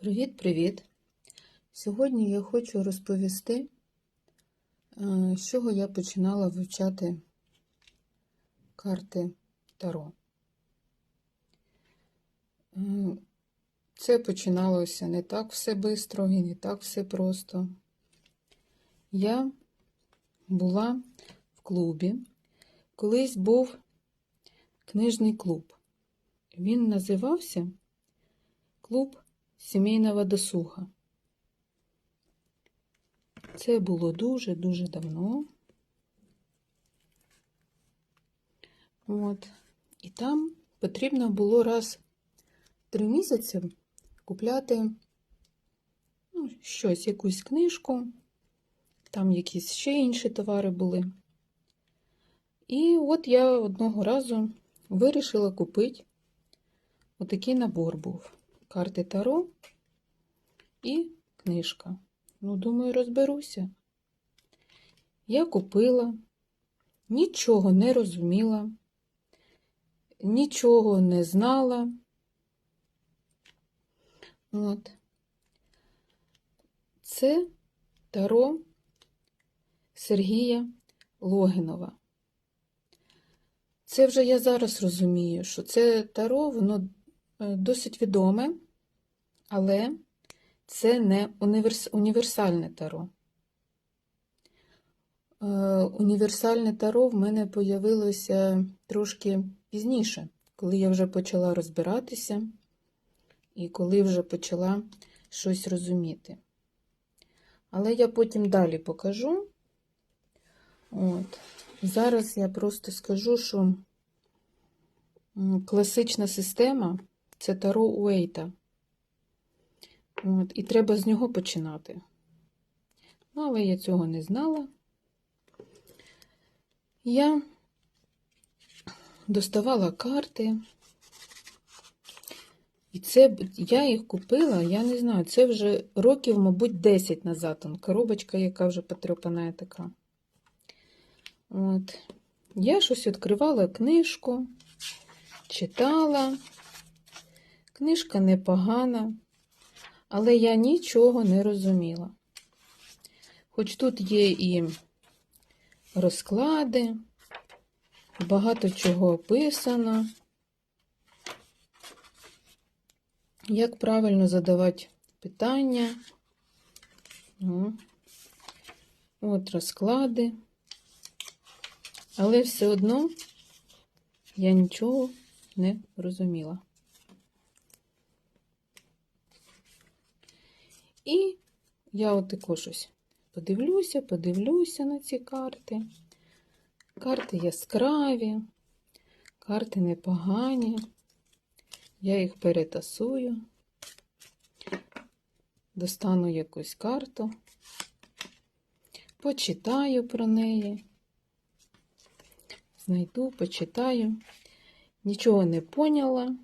Привіт-привіт! Сьогодні я хочу розповісти, е, з чого я починала вивчати карти Таро. Е, Це починалося не так все швидко і не так все просто. Я була в клубі, колись був книжний клуб. Він називався Клуб сімейного досуга. Це було дуже-дуже давно. От. І там потрібно було раз в три місяці купляти ну, щось, якусь книжку, там якісь ще інші товари були. І от я одного разу вирішила купити отакий набор був карти Таро і книжка. Ну, думаю, розберуся. Я купила, нічого не розуміла, нічого не знала. От. Це Таро Сергія Логінова. Це вже я зараз розумію, що це Таро, воно досить відоме, але це не універс... універсальне таро. Е, універсальне таро в мене появилося трошки пізніше, коли я вже почала розбиратися і коли вже почала щось розуміти. Але я потім далі покажу. От. Зараз я просто скажу, що класична система це Таро Уейта. От, І треба з нього починати. Ну, але я цього не знала. Я доставала карти. І це я їх купила, я не знаю, це вже років, мабуть, 10 назад. Он, коробочка, яка вже потрепана така. От. Я щось відкривала книжку, читала. Книжка непогана, але я нічого не розуміла. Хоч тут є і розклади, багато чого описано, як правильно задавати питання. О, От розклади. Але все одно я нічого не розуміла. І я от також подивлюся, подивлюся на ці карти. Карти яскраві, карти непогані. Я їх перетасую, достану якусь карту, почитаю про неї, знайду, почитаю. Нічого не поняла,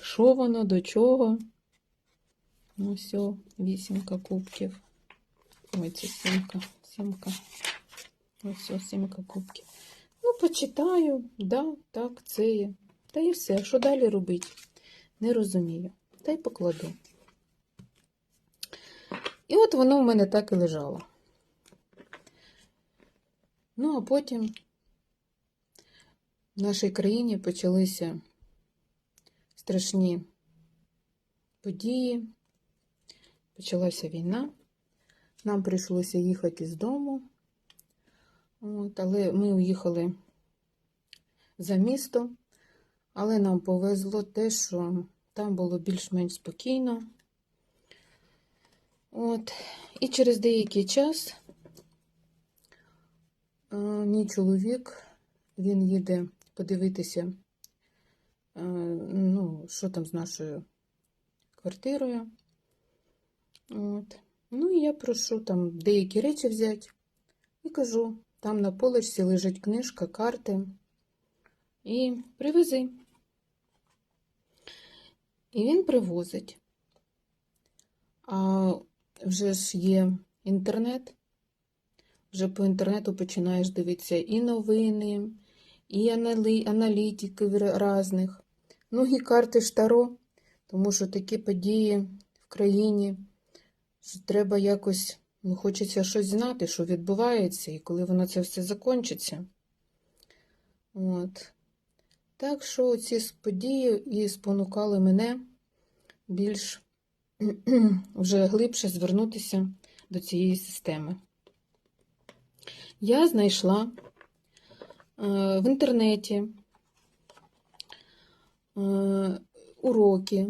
що воно, до чого. Ну, все, вісімка кубків. Ой, це сімка, сімка. Ось все, сімка кубків. Ну, почитаю, да, так, це є. Та і все. Що далі робити? Не розумію. Та й покладу. І от воно в мене так і лежало. Ну, а потім в нашій країні почалися страшні події почалася війна. Нам прийшлося їхати з дому. От, Але ми уїхали за місто. Але нам повезло те, що там було більш-менш спокійно. От. І через деякий час е, мій чоловік, він їде подивитися, е, ну, що там з нашою квартирою. От. Ну і я прошу там деякі речі взяти. І кажу, там на поличці лежить книжка, карти. І привези. І він привозить. А вже ж є інтернет. Вже по інтернету починаєш дивитися і новини, і аналітики різних. Ну і карти Штаро Тому що такі події в країні, треба якось, ну, хочеться щось знати, що відбувається, і коли воно це все закінчиться. От. Так що ці події і спонукали мене більш вже глибше звернутися до цієї системи. Я знайшла е, в інтернеті е, уроки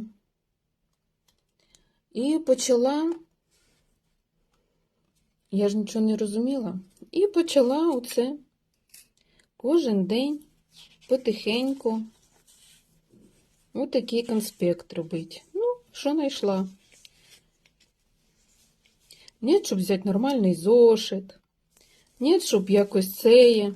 і почала, я ж нічого не розуміла, і почала оце кожен день потихеньку отакий конспект робити. Ну, що знайшла? Ні, щоб взяти нормальний зошит. Ні, щоб якось це.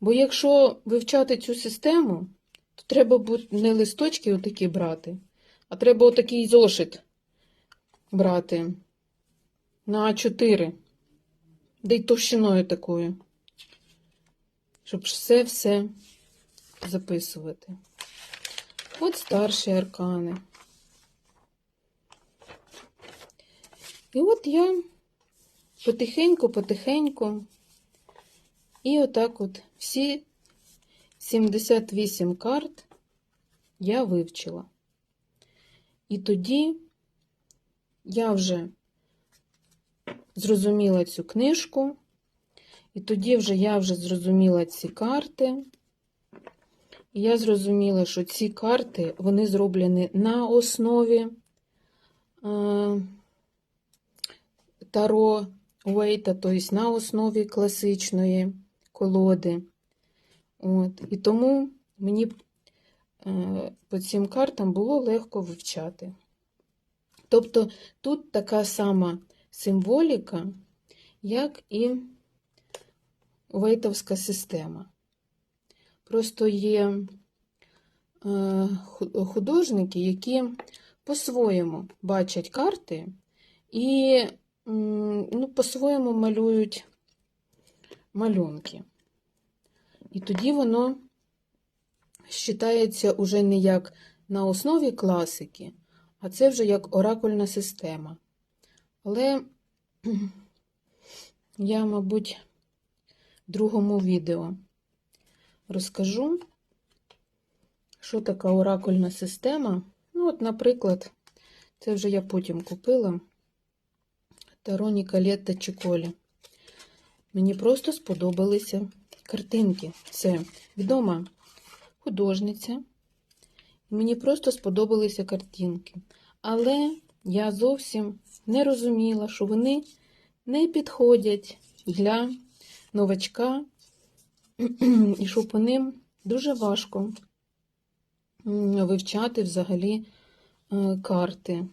Бо якщо вивчати цю систему, то треба не листочки отакі брати, а треба отакий зошит брати на А4, де й товщиною такою, щоб все-все записувати. От старші аркани. І от я потихеньку, потихеньку, і отак от всі 78 карт я вивчила. І тоді я вже зрозуміла цю книжку, і тоді вже я вже зрозуміла ці карти. І я зрозуміла, що ці карти вони зроблені на основі е, Таро Уейта, тобто на основі класичної колоди. От. І тому мені е, по цим картам було легко вивчати. Тобто тут така сама символіка, як і Вейтовська система. Просто є е, художники, які по-своєму бачать карти і ну, по-своєму малюють малюнки. І тоді воно вважається уже не як на основі класики, а це вже як оракульна система. Але я, мабуть, в другому відео розкажу, що така оракульна система. Ну, от, наприклад, це вже я потім купила. Таро Ніколетта Чіколі. Мені просто сподобалися картинки. Це відома художниця. Мені просто сподобалися картинки. Але я зовсім не розуміла, що вони не підходять для новачка, і що по ним дуже важко вивчати взагалі е, карти.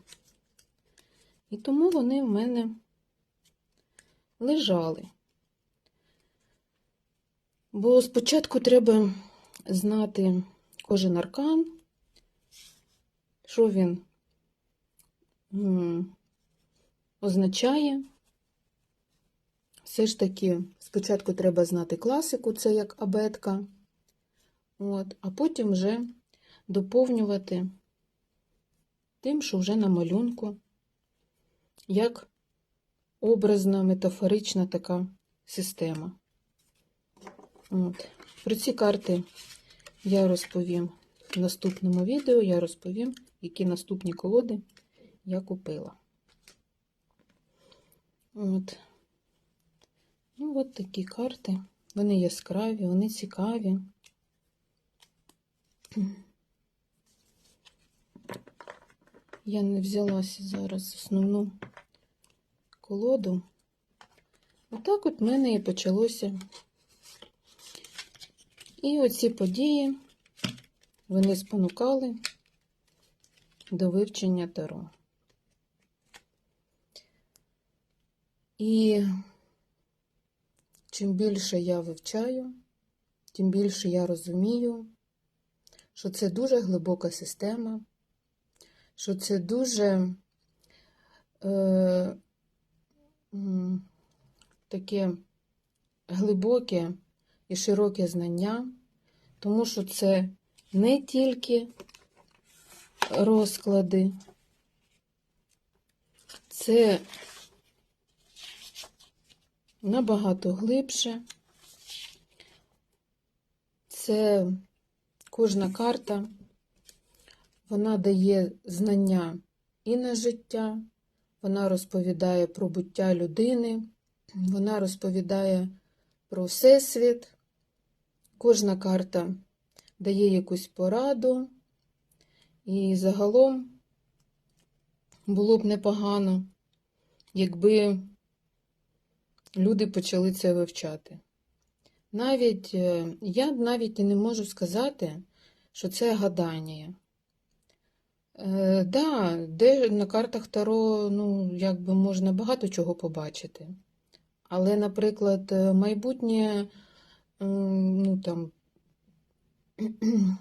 І тому вони в мене лежали. Бо спочатку треба знати кожен аркан, що він означає. Все ж таки, спочатку треба знати класику, це як абетка, от, а потім вже доповнювати тим, що вже на малюнку, як образна, метафорична така система. От. Про ці карти я розповім в наступному відео, я розповім, які наступні колоди я купила. От. Ну, от такі карти. Вони яскраві, вони цікаві. Я не взялася зараз основну колоду. Отак от в мене і почалося. І оці події вони спонукали до вивчення Таро. І чим більше я вивчаю, тим більше я розумію, що це дуже глибока система, що це дуже е, таке глибоке і широке знання, тому що це не тільки розклади. Це набагато глибше. Це кожна карта, вона дає знання і на життя, вона розповідає про буття людини, вона розповідає про всесвіт. Кожна карта дає якусь пораду, і загалом було б непогано, якби люди почали це вивчати. Навіть е, я навіть і не можу сказати, що це гадання. Е, да, де на картах Таро, ну, якби можна багато чого побачити. Але, наприклад, е, майбутнє, ну там,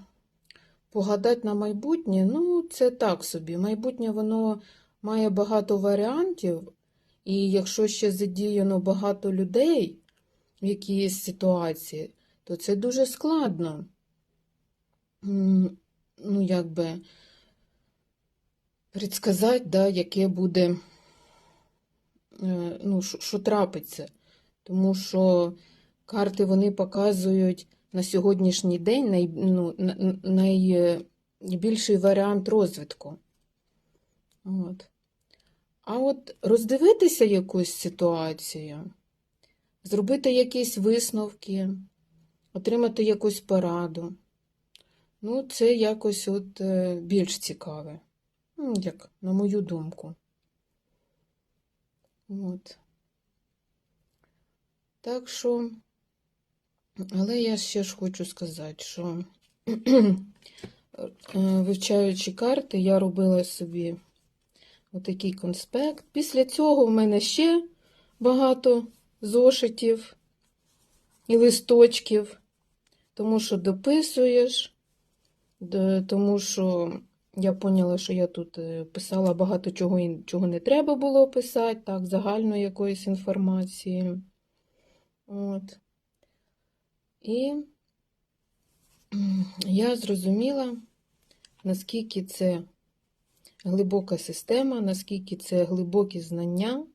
погадати на майбутнє, ну, це так собі. Майбутнє воно має багато варіантів, і якщо ще задіяно багато людей в якійсь ситуації, то це дуже складно. Ну, якби предсказати, да, яке буде, е, ну, що, трапиться. Тому що карти вони показують на сьогоднішній день най, ну, на- на- найбільший варіант розвитку. От. А от роздивитися якусь ситуацію, зробити якісь висновки, отримати якусь пораду. Ну, це якось от е, більш цікаве. Ну, як на мою думку. От. Так що, але я ще ж хочу сказати, що е, вивчаючи карти, я робила собі отакий конспект. Після цього в мене ще багато зошитів і листочків, тому що дописуєш, тому що я поняла, що я тут е, писала багато чого, чого не треба було писати, так, загальної якоїсь інформації. От. І я зрозуміла, наскільки це глибока система, наскільки це глибокі знання,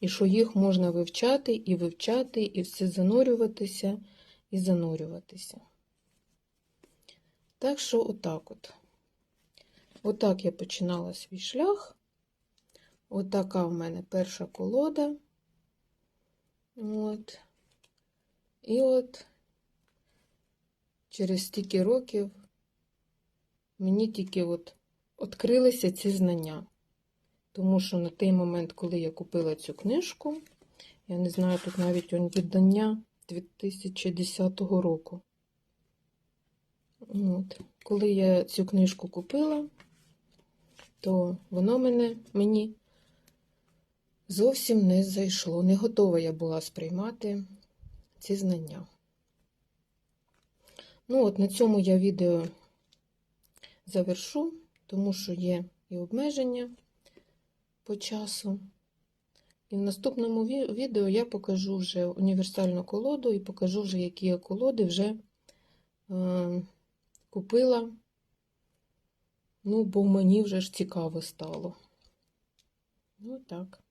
і що їх можна вивчати і вивчати, і все занурюватися і занурюватися. Так що отак от. Отак я починала свій шлях. Отака в мене перша колода. От. І от через стільки років мені тільки от відкрилися ці знання. Тому що на той момент, коли я купила цю книжку, я не знаю, тут навіть віддання 2010 року. От. Коли я цю книжку купила, то воно мене, мені зовсім не зайшло. Не готова я була сприймати ці знання. Ну, от на цьому я відео завершу, тому що є і обмеження по часу. І в наступному відео я покажу вже універсальну колоду і покажу вже, які я колоди вже е, купила. Ну, бо мені вже ж цікаво стало. Ну, так.